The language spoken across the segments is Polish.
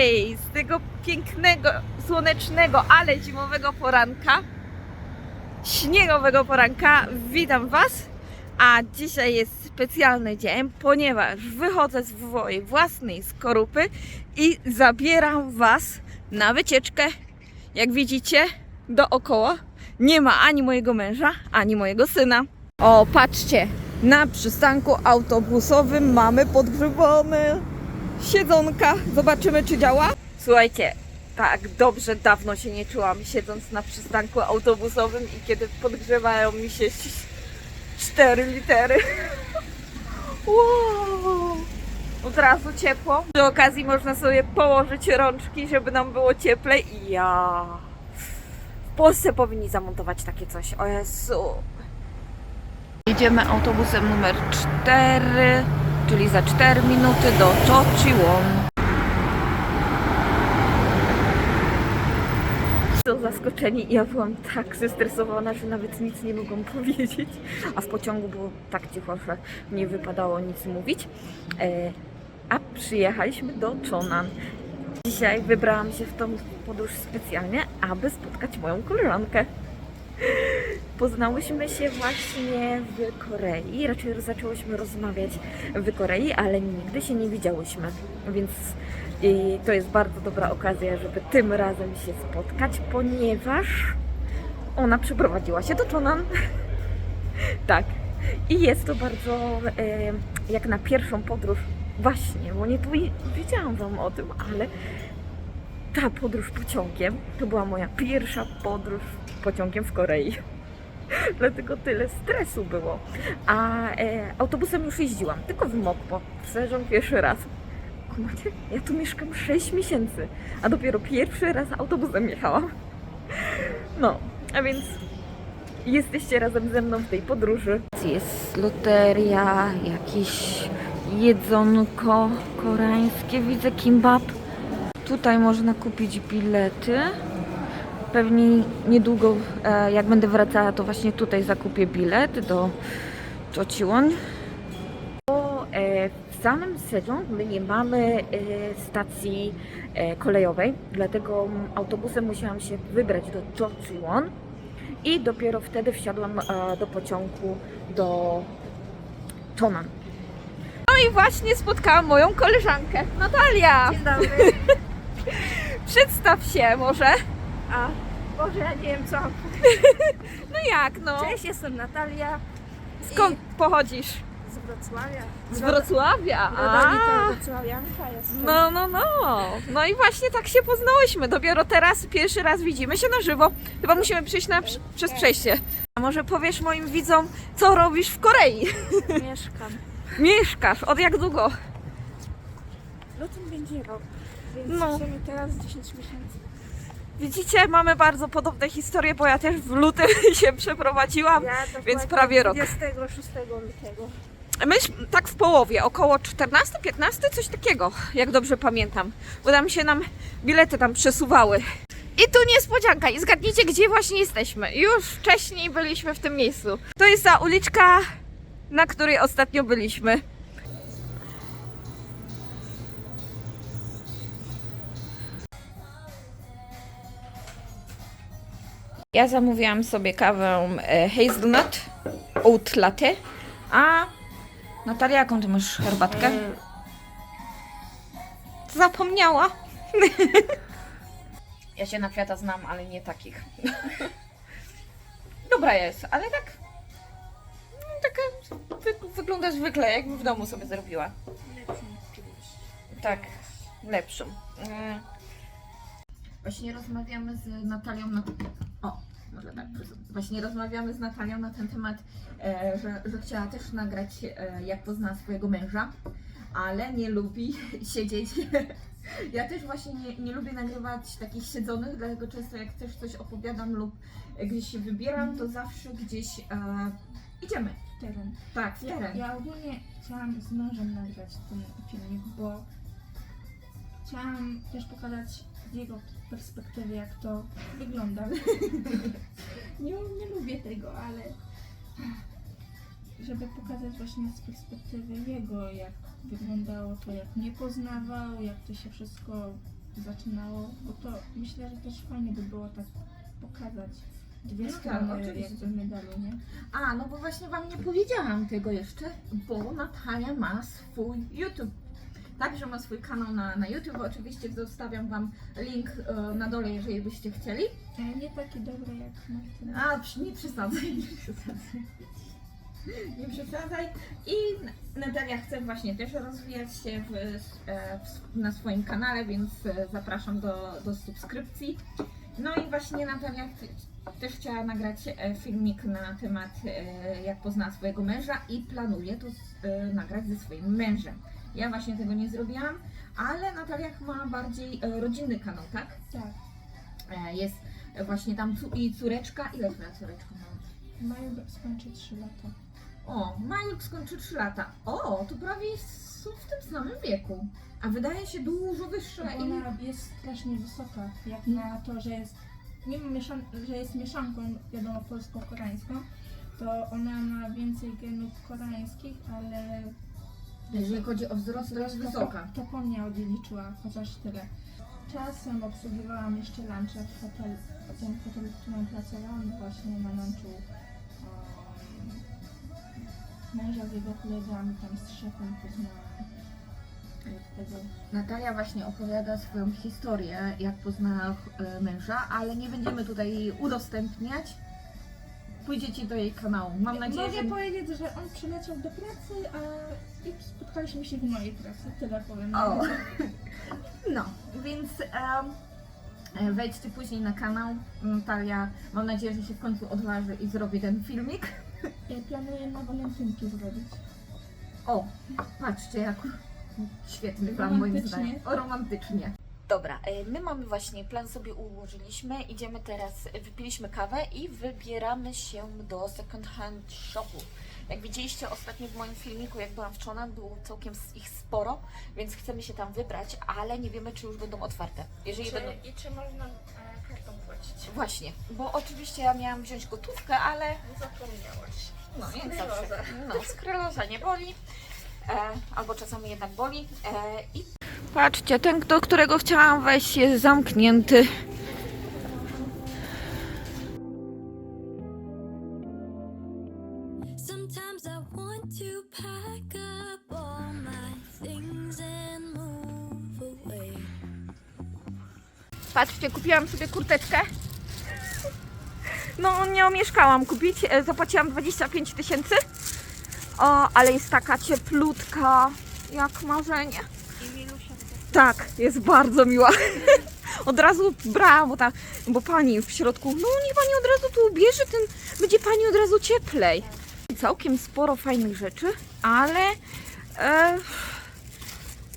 Hej! Z tego pięknego, słonecznego, ale zimowego poranka, śniegowego poranka, witam Was. A dzisiaj jest specjalny dzień, ponieważ wychodzę z swojej własnej skorupy i zabieram Was na wycieczkę. Jak widzicie, dookoła nie ma ani mojego męża, ani mojego syna. O, patrzcie, na przystanku autobusowym mamy podgrzewane siedzonka. Zobaczymy, czy działa. Słuchajcie, tak dobrze dawno się nie czułam siedząc na przystanku autobusowym i kiedy podgrzewają mi się cztery litery. Wow. Od razu ciepło. Przy okazji można sobie położyć rączki, żeby nam było cieplej ja. W Polsce powinni zamontować takie coś. O Jezu. Jedziemy autobusem numer 4, czyli za 4 minuty do Chochiwon. Są zaskoczeni ja byłam tak zestresowana, że nawet nic nie mogłam powiedzieć. A w pociągu było tak cicho, że nie wypadało nic mówić. E, a przyjechaliśmy do Chonan. Dzisiaj wybrałam się w tą podróż specjalnie, aby spotkać moją koleżankę. Poznałyśmy się właśnie w Korei, raczej zaczęłyśmy rozmawiać w Korei, ale nigdy się nie widziałyśmy, więc to jest bardzo dobra okazja, żeby tym razem się spotkać, ponieważ ona przeprowadziła się do Chonan. tak. I jest to bardzo e, jak na pierwszą podróż właśnie, bo nie powiedziałam Wam o tym, ale ta podróż pociągiem to była moja pierwsza podróż pociągiem w Korei. Dlatego tyle stresu było. A e, autobusem już jeździłam, tylko w Mokpo. Sejong pierwszy raz. Kumacie? Ja tu mieszkam 6 miesięcy, a dopiero pierwszy raz autobusem jechałam. No, a więc jesteście razem ze mną w tej podróży. Jest loteria, jakieś jedzonko koreańskie, widzę kimbap. Tutaj można kupić bilety. Pewnie niedługo, e, jak będę wracała, to właśnie tutaj zakupię bilet do Chochiwon. Bo e, w samym Sejong my nie mamy e, stacji kolejowej, dlatego autobusem musiałam się wybrać do Chochiwon i dopiero wtedy wsiadłam do pociągu do Chonan. No i właśnie spotkałam moją koleżankę, Natalia. Dzień dobry. Przedstaw się może. A, Boże, ja nie wiem co. No jak no? Cześć, jestem Natalia Skąd pochodzisz? z Wrocławia. Z Wrocławia. Rodowita A, Wrocławianka jestem. No, no, no. No i właśnie tak się poznałyśmy. Dopiero teraz pierwszy raz widzimy się na żywo. Chyba musimy przyjść na, przez przejście. A może powiesz moim widzom, co robisz w Korei? Mieszkam. Mieszkasz. Od jak długo? Lutym będzie rok, więc No. teraz 10 miesięcy. Widzicie, mamy bardzo podobne historie, bo ja też w lutym się przeprowadziłam. Ja więc prawie rok. 26 lutego. Myśl tak w połowie, około 14, 15, coś takiego, jak dobrze pamiętam. Bo tam się nam bilety tam przesuwały. I tu niespodzianka, i zgadnijcie, gdzie właśnie jesteśmy. Już wcześniej byliśmy w tym miejscu. To jest ta uliczka, na której ostatnio byliśmy. Ja zamówiłam sobie kawę e, hazelnut, oat latte, a Natalia, jaką ty masz herbatkę? E, Zapomniała. ja się na kwiata znam, ale nie takich. Dobra jest, ale tak. no, Taka wy, wygląda zwykle, jakby w domu sobie zrobiła. Tak, lepszą. Mm. Właśnie rozmawiamy z Natalią na. Może tak. Właśnie rozmawiamy z Natalią na ten temat, e, że, że chciała też nagrać, e, jak poznała swojego męża, ale nie lubi siedzieć. Ja też właśnie nie, nie lubię nagrywać takich siedzonych, dlatego często jak też coś opowiadam lub gdzieś się wybieram, to zawsze gdzieś e, idziemy. Teren. Tak, w Ja, teren. ja ogólnie chciałam z mężem nagrać ten filmik, bo chciałam też pokazać jego perspektywy, jak to wygląda. nie, nie lubię tego, ale żeby pokazać właśnie z perspektywy jego, jak wyglądało to, jak mnie poznawał, jak to się wszystko zaczynało, bo to myślę, że też fajnie by było tak pokazać dwie No tak, strony oczywiście. jakby medalu, nie? A, no bo właśnie Wam nie powiedziałam tego jeszcze, bo Natalia ma swój YouTube. Także ma swój kanał na, na YouTube. Oczywiście zostawiam Wam link e, na dole, jeżeli byście chcieli. Ale nie taki dobry jak Martyna. A, przy- nie przesadzaj, nie przesadzaj. Nie przesadzaj. I Natalia chce właśnie też rozwijać się w, e, w, na swoim kanale, więc e, zapraszam do, do subskrypcji. No i właśnie Natalia też chciała nagrać e, filmik na temat e, jak poznała swojego męża i planuje to z- e, nagrać ze swoim mężem. Ja właśnie tego nie zrobiłam, ale Natalia ma bardziej e, rodzinny kanał, tak? Tak. E, Jest właśnie tam cu- i córeczka. Ile twoja córeczka ma? Mają skończyć 3 lata. O, Majluk skończy 3 lata. O, to prawie są w tym samym wieku. A wydaje się dużo wyższa Bo i... ona jest strasznie wysoka, jak na to, że jest, mimo mieszan- że jest mieszanką, wiadomo, polsko-koreańską, to ona ma więcej genów koreańskich, ale Jeżeli chodzi o wzrost, to jest wysoka. to po mnie odziedziczyła, chociaż tyle. Czasem obsługiwałam jeszcze lunche w hotelu, w tym hotelu, w którym pracowałam, właśnie na lunchu um, męża z jego kolegami, tam z szefem poznałam. Natalia właśnie opowiada swoją historię, jak poznała e, męża, ale nie będziemy tutaj jej udostępniać. Pójdziecie do jej kanału. Mam nadzieję, Mogę że... powiedzieć, że on przyleciał do pracy, a i spotkaliśmy się w mojej pracy. Tyle powiem. O. No, więc em, e, wejdźcie później na kanał. Natalia, mam nadzieję, że się w końcu odważy i zrobi ten filmik. Ja planuję na walentynki zrobić. O, patrzcie, jak świetny plan moim Romantycznie. zdaniem. O, romantycznie. Dobra, e, my mamy właśnie plan sobie ułożyliśmy. Idziemy teraz, wypiliśmy kawę i wybieramy się do second hand shopu. Jak widzieliście ostatnio w moim filmiku, jak byłam w Czonach, było całkiem ich sporo, więc chcemy się tam wybrać, ale nie wiemy, czy już będą otwarte. Jeżeli będą... I czy można e, kartą płacić? Właśnie, bo oczywiście ja miałam wziąć gotówkę, ale Zapomniałaś. no Skleroza. zawsze. No, skleroza nie boli, e, albo czasami jednak boli. E, i... Patrzcie, ten, do którego chciałam wejść, jest zamknięty. Patrzcie, kupiłam sobie kurteczkę. No, nie omieszkałam kupić. e, Zapłaciłam 25 tysięcy. O, ale jest taka cieplutka, jak marzenie. Tak, jest bardzo miła. Od razu brałam, bo, ta, bo pani w środku, no niech pani od razu tu ubierze, ten będzie pani od razu cieplej. Całkiem sporo fajnych rzeczy, ale e,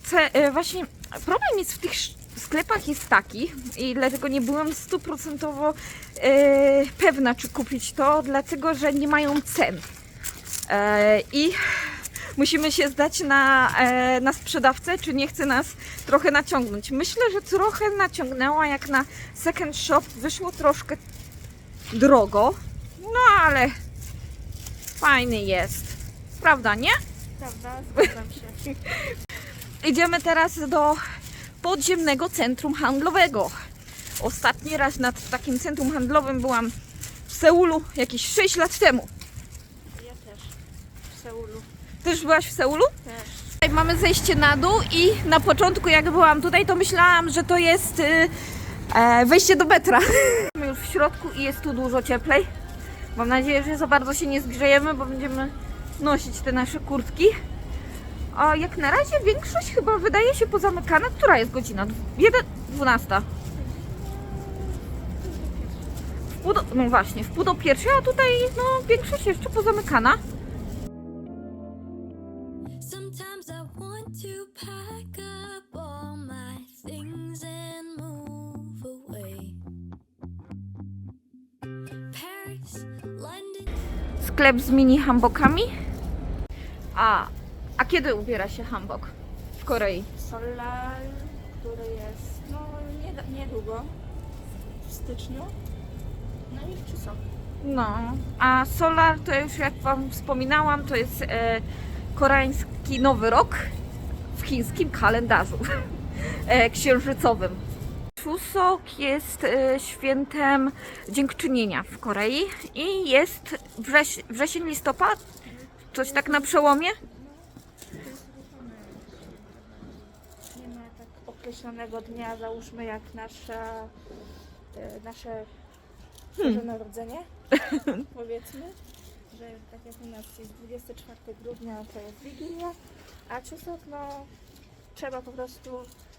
ce, e, właśnie problem jest w tych sklepach jest taki i dlatego nie byłam stuprocentowo e, pewna, czy kupić to, dlatego że nie mają cen. E, I musimy się zdać na, e, na sprzedawcę, czy nie chce nas trochę naciągnąć. Myślę, że trochę naciągnęła, jak na second shop wyszło troszkę drogo, no ale fajny jest. Prawda, nie? Prawda? Zgadzam się. Idziemy teraz do podziemnego centrum handlowego. Ostatni raz nad takim centrum handlowym byłam w Seulu jakieś 6 lat temu. Ja też. W Seulu. Też byłaś w Seulu? Tutaj mamy zejście na dół i na początku jak byłam tutaj, to myślałam, że to jest y, e, wejście do metra. Jesteśmy już w środku i jest tu dużo cieplej. Mam nadzieję, że za bardzo się nie zgrzejemy, bo będziemy nosić te nasze kurtki. A jak na razie większość chyba wydaje się pozamykana. Która jest godzina? 1.12. W pół do, no właśnie, w pół do pierwszej, a tutaj no, większość jeszcze pozamykana. Sklep z mini hambokami. A, a kiedy ubiera się hambok w Korei? Solar, który jest no nie, niedługo. W styczniu. No i czy co? No, a Solar to już jak Wam wspominałam, to jest e, koreański nowy rok w chińskim kalendarzu e, księżycowym. Chuseok jest e, świętem dziękczynienia w Korei i jest wrześ, wrzesień, listopad? Coś tak na przełomie? Nie ma tak określonego dnia, załóżmy jak nasza, e, nasze Boże Narodzenie, powiedzmy, że tak jak u nas jest 24 grudnia, to jest Wigilia, a Czusok, no trzeba po prostu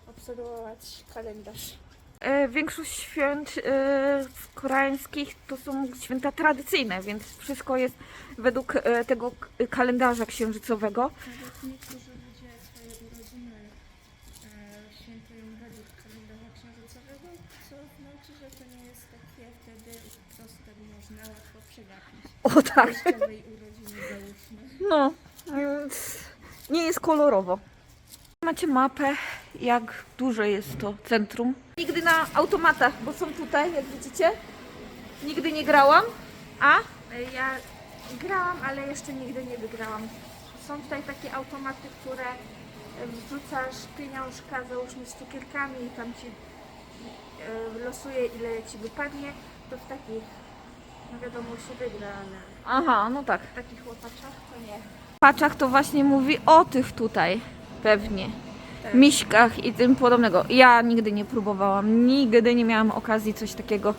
obserwować kalendarz. E, Większość świąt e, koreańskich to są święta tradycyjne, więc wszystko jest według e, tego kalendarza księżycowego. Nawet niektórzy ludzie swoje urodziny świętują według kalendarza księżycowego, co znaczy, że to nie jest takie wtedy proste, można łatwo przegapić. O tak. Urodziny załóżmy. No, więc nie jest kolorowo. Macie mapę, jak duże jest to centrum. Nigdy na automatach, bo są tutaj, jak widzicie. Nigdy nie grałam. A? Ja grałam, ale jeszcze nigdy nie wygrałam. Są tutaj takie automaty, które wrzucasz pieniążka, załóżmy z cukierkami i tam ci e, losuje ile ci wypadnie, to w takich, no wiadomo, się wygra, ale Aha, no tak. w takich łopaczach to nie. Paczach to właśnie mówi o tych tutaj, pewnie. Tak. Miśkach i tym podobnego. Ja nigdy nie próbowałam, nigdy nie miałam okazji coś takiego.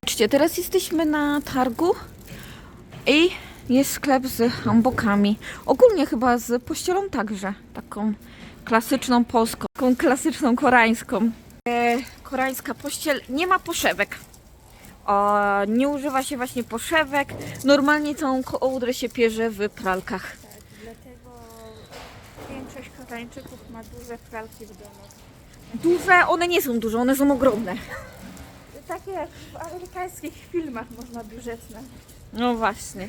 Patrzcie, teraz jesteśmy na targu i jest sklep z hambokami. Ogólnie chyba z pościelą także, taką klasyczną polską, taką klasyczną koreańską. E, koreańska pościel nie ma poszewek. O, nie używa się właśnie poszewek. Normalnie całą kołdrę się pierze w pralkach. Koreańczyków ma duże pralki w domu. Duże, one nie są duże, one są ogromne. Takie jak w amerykańskich filmach można na No właśnie.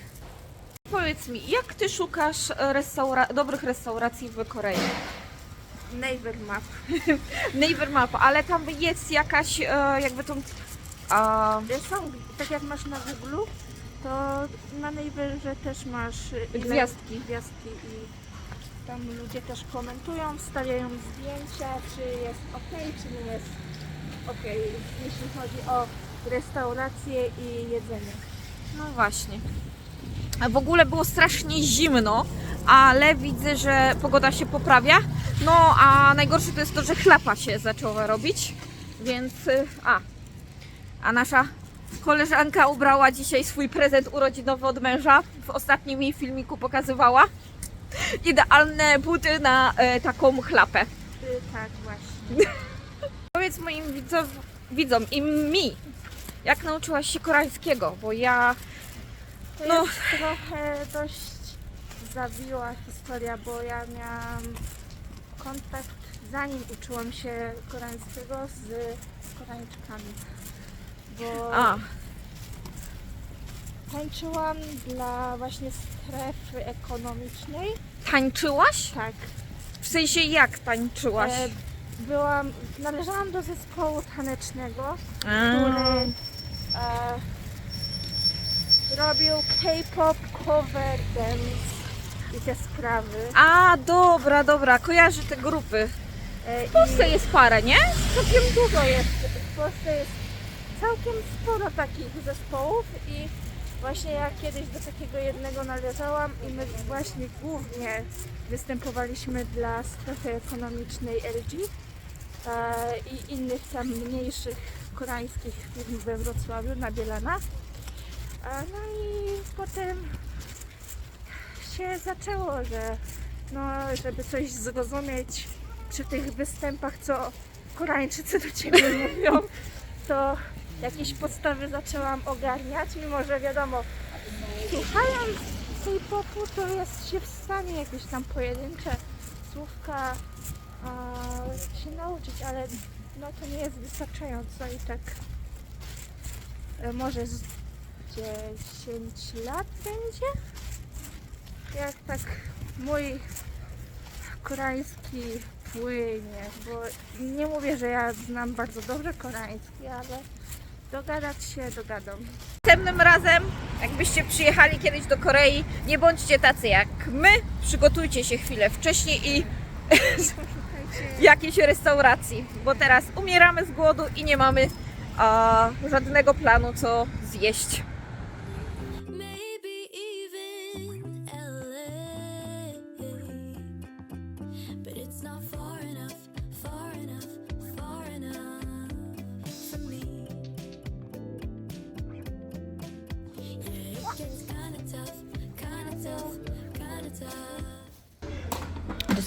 Powiedz mi, jak ty szukasz e, restaura- dobrych restauracji w Korei? Naver Map. Naver Map, ale tam jest jakaś, e, jakby tą... A, Są, tak jak masz na Google, to na Naverze też masz ile- Gwiazdki. gwiazdki i tam ludzie też komentują, wstawiają zdjęcia, czy jest ok, czy nie jest ok, jeśli chodzi o restaurację i jedzenie. no właśnie. W ogóle było strasznie zimno, ale widzę, że pogoda się poprawia. No, a najgorsze to jest to, że chlapa się zaczęła robić, więc... y, A, a nasza koleżanka ubrała dzisiaj swój prezent urodzinowy od męża. W ostatnim jej filmiku pokazywała. Idealne buty na e, taką chlapę. Tak, właśnie. Powiedz moim widzom, widzom i mi, jak nauczyłaś się koreańskiego, bo ja To No. jest trochę dość zawiła historia, bo ja miałam kontakt zanim uczyłam się koreańskiego z Koreańczykami. Bo A, tańczyłam dla właśnie strefy ekonomicznej. tańczyłaś? Tak. W sensie jak tańczyłaś? E, byłam, należałam do zespołu tanecznego, który e, robił K-pop, cover dance i te sprawy. A, dobra, dobra, kojarzę te grupy. E, W Polsce jest parę, nie? całkiem dużo jest. W Polsce jest całkiem sporo takich zespołów i właśnie ja kiedyś do takiego jednego należałam i my właśnie głównie występowaliśmy dla strefy ekonomicznej LG e, i innych tam mniejszych koreańskich firm we Wrocławiu na Bielana. E, no i potem się zaczęło, że no, żeby coś zrozumieć przy tych występach, co Koreańczycy do ciebie mówią, to jakieś podstawy zaczęłam ogarniać, mimo że wiadomo, słuchając K-popu to jest się w stanie jakieś tam pojedyncze słówka się nauczyć, ale no to nie jest wystarczająco i tak e, może z 10 lat będzie, jak tak mój koreański płynie, bo nie mówię, że ja znam bardzo dobrze koreański, ale dogadać się dogadam. Następnym razem, jakbyście przyjechali kiedyś do Korei, nie bądźcie tacy jak my. Przygotujcie się chwilę wcześniej i w jakiejś restauracji, bo teraz umieramy z głodu i nie mamy a, żadnego planu, co zjeść.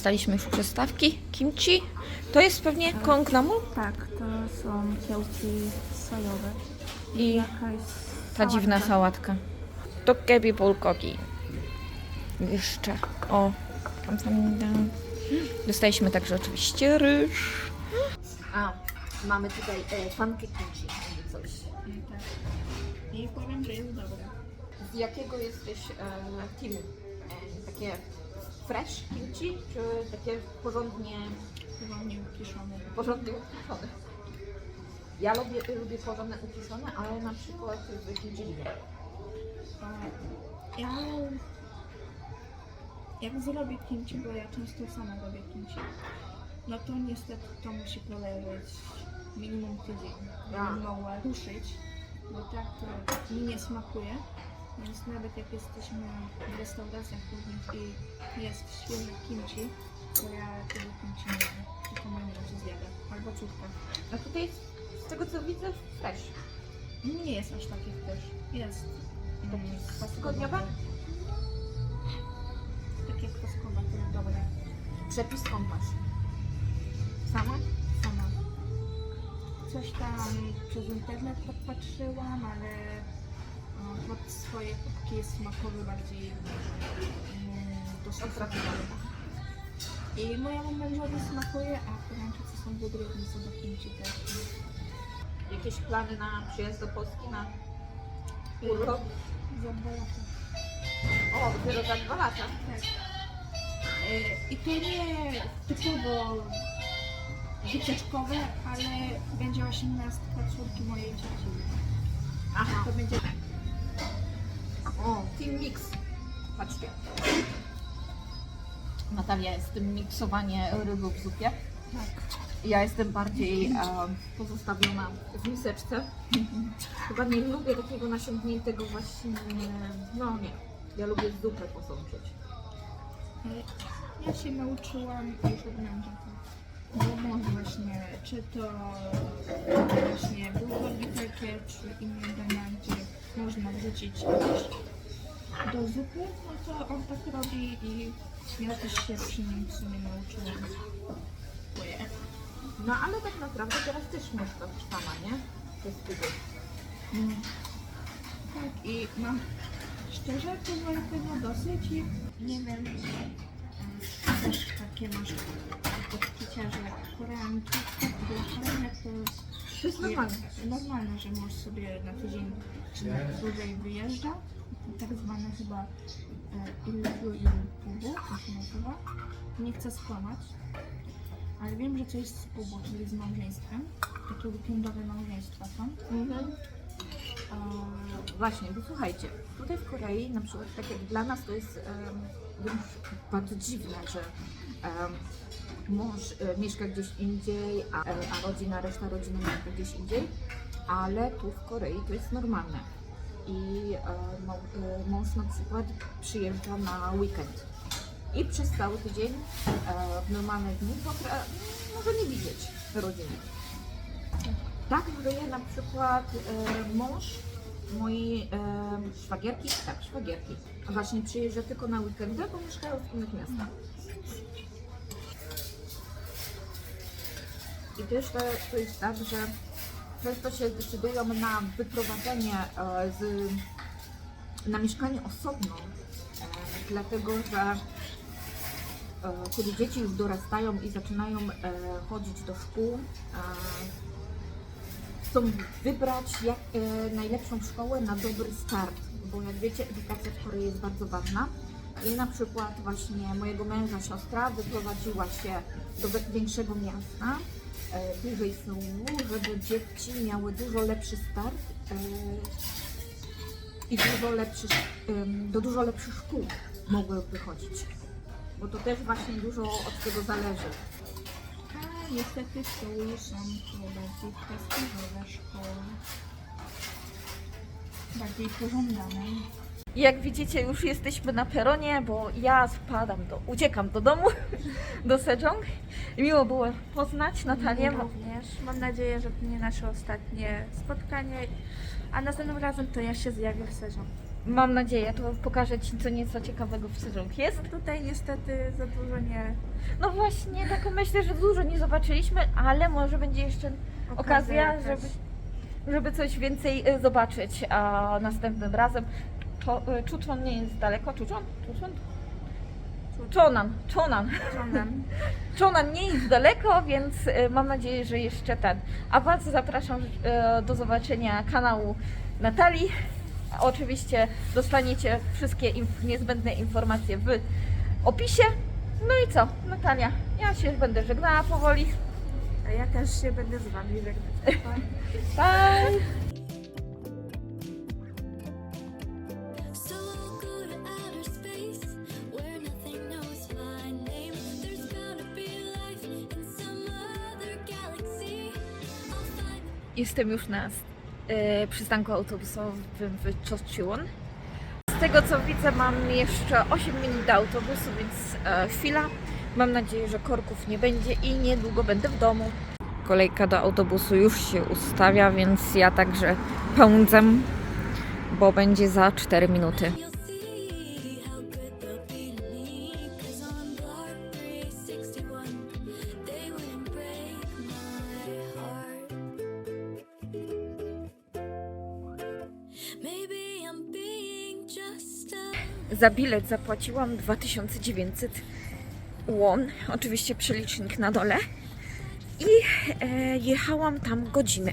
Dostaliśmy już przystawki, kimchi. To jest pewnie kongnamu Tak, to są kiełki sojowe. i Jakaś ta dziwna sałatka. Dokkebi bulgogi. Jeszcze. O, tam tam tam. Dostaliśmy także oczywiście ryż. A, mamy tutaj e, pankę kimchi, coś. Tak. I powiem, że jest dobra. Z jakiego jesteś e, teamu? E, takie fresh kimchi, czy takie porządnie, Porządnie ukiszony. porządnie upiszone? Ja lubię, lubię porządne upiszone, ale na przykład z kimchi nie. Ja jak zrobię kimchi, bo ja często sama robię kimchi, no to niestety to musi poleżeć minimum tydzień. Ja. Mogła ruszyć, bo tak to mi nie smakuje. Więc nawet jak jesteśmy w restauracjach różnych i jest świeże kimchi, to ja tego kimchi nie jem. Tylko moja mąż zjada. Albo córka. A tutaj jest, z tego co widzę, fresh. Nie jest aż tak jak też. Jest. mm, kwaskowe. Tygodniowe? Takie jest dobre. Przepis skąd masz? Sama? Sama. Coś tam przez internet podpatrzyłam, ale pod swoje kubki smakowe bardziej mm, dostosowane. I mojemu mężowi smakuje, a Koreańczycy są wybredni co do kimchi też. Jakieś plany na przyjazd do Polski na urlop? Za dwa lata. O, dopiero za dwa lata. Tak. E, I to nie typowo wycieczkowe, ale będzie osiemnastka córki mojej cioci. Aha. To będzie O, Team Mix. Patrzcie. Natalia jest tym miksowanie ryby w zupie. tak. Ja jestem bardziej e, pozostawiona w miseczce. Chyba nie lubię takiego nasiągniętego właśnie, no nie. Ja lubię zupę posączyć. Ja się nauczyłam już od męża. Bo może właśnie, czy to właśnie bulgogi takie, czy inne dania, gdzie można wrzucić do zupy, no to on tak robi i ja też się przy nim w sumie nauczyłam. No ale tak naprawdę teraz też mieszkasz sama, nie? Przez tydzień. Mm. Tak, i mam szczerze powolnego dosyć i nie wiem, też takie masz odczucia, że Koreanki, dla Koreanek to To jest normalne. normalne, że mąż sobie na tydzień czy na dłużej wyjeżdża. Tak zwane chyba e, illu illu to się nazywa. Nie chcę skłamać, ale wiem, że jest z pubu, czyli z małżeństwem. Takie weekendowe małżeństwa są. Mhm. Właśnie, bo słuchajcie, tutaj w Korei na przykład tak jak dla nas to jest wręcz bardzo dziwne, że em, mąż e, mieszka gdzieś indziej, a, e, a rodzina, reszta rodziny mieszka gdzieś indziej, ale tu w Korei to jest normalne. I e, mą- e, mąż na przykład przyjeżdża na weekend i przez cały tydzień e, w normalne dni potra- może nie widzieć rodziny. Tak żyje na przykład mąż mojej szwagierki, tak, szwagierki. Właśnie przyjeżdża tylko na weekendy, bo mieszkają w innych miastach. I też to jest tak, że często się decydują na wyprowadzenie e, z, na mieszkanie osobno, e, dlatego że e, kiedy dzieci już dorastają i zaczynają chodzić do szkół, chcą wybrać jak, najlepszą szkołę na dobry start, bo jak wiecie, edukacja w Korei jest bardzo ważna. I na przykład właśnie mojego męża siostra wyprowadziła się do większego miasta, e, bliżej Seulu, żeby dzieci miały dużo lepszy start e, i dużo lepszy, do dużo lepszych szkół mogły wychodzić. Bo to też właśnie dużo od tego zależy. Niestety stoły są bardziej prestiżowe szkoły. Bardziej pożądane. Jak widzicie, już jesteśmy na peronie, bo ja spadam do, uciekam do domu, do Sejong. Miło było poznać Natalię. Mnie również. Mam nadzieję, że to nie nasze ostatnie spotkanie, a następnym razem to ja się zjawię w Sejong. Mam nadzieję, to pokażę Ci co nieco ciekawego w Sejong jest. Tutaj niestety za dużo nie No właśnie, tak myślę, że dużo nie zobaczyliśmy, ale może będzie jeszcze okazja, jakaś. żeby, żeby coś więcej y, zobaczyć a następnym razem. Czo, y, Czuczon nie jest daleko. Czuczon? Czuczon? Czonan, Czonan. Żonem. Czonan nie jest daleko, więc y, mam nadzieję, że jeszcze ten. A Was zapraszam y, do zobaczenia kanału Natalii. Oczywiście dostaniecie wszystkie inf- niezbędne informacje w opisie. No i co, Natalia, ja się będę żegnała powoli. A ja też się będę z Wami żegnać. Bye! Jestem już na e, przystanku autobusowym w Chochun. Z tego co widzę mam jeszcze 8 minut do autobusu, więc e, chwila. Mam nadzieję, że korków nie będzie i niedługo będę w domu. Kolejka do autobusu już się ustawia, więc ja także pędzę, bo będzie za 4 minuty. Za bilet zapłaciłam 2900 won, oczywiście przelicznik na dole. I e, jechałam tam godzinę.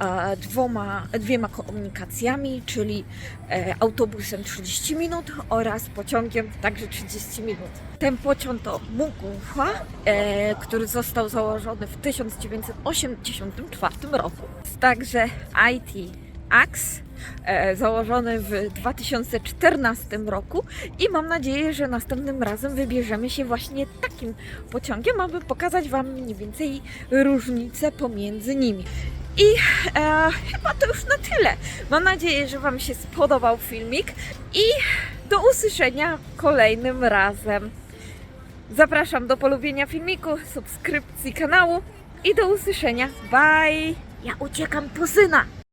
E, dwoma, dwiema komunikacjami, czyli e, autobusem 30 minut oraz pociągiem także 30 minut. Ten pociąg to Mugunghwa, e, który został założony w 1984 roku. Także IT AX e, założony w 2014 roku i mam nadzieję, że następnym razem wybierzemy się właśnie takim pociągiem, aby pokazać Wam mniej więcej różnice pomiędzy nimi. I e, chyba to już na tyle. Mam nadzieję, że Wam się spodobał filmik i do usłyszenia kolejnym razem. Zapraszam do polubienia filmiku, subskrypcji kanału i do usłyszenia. Bye! Ja uciekam po syna!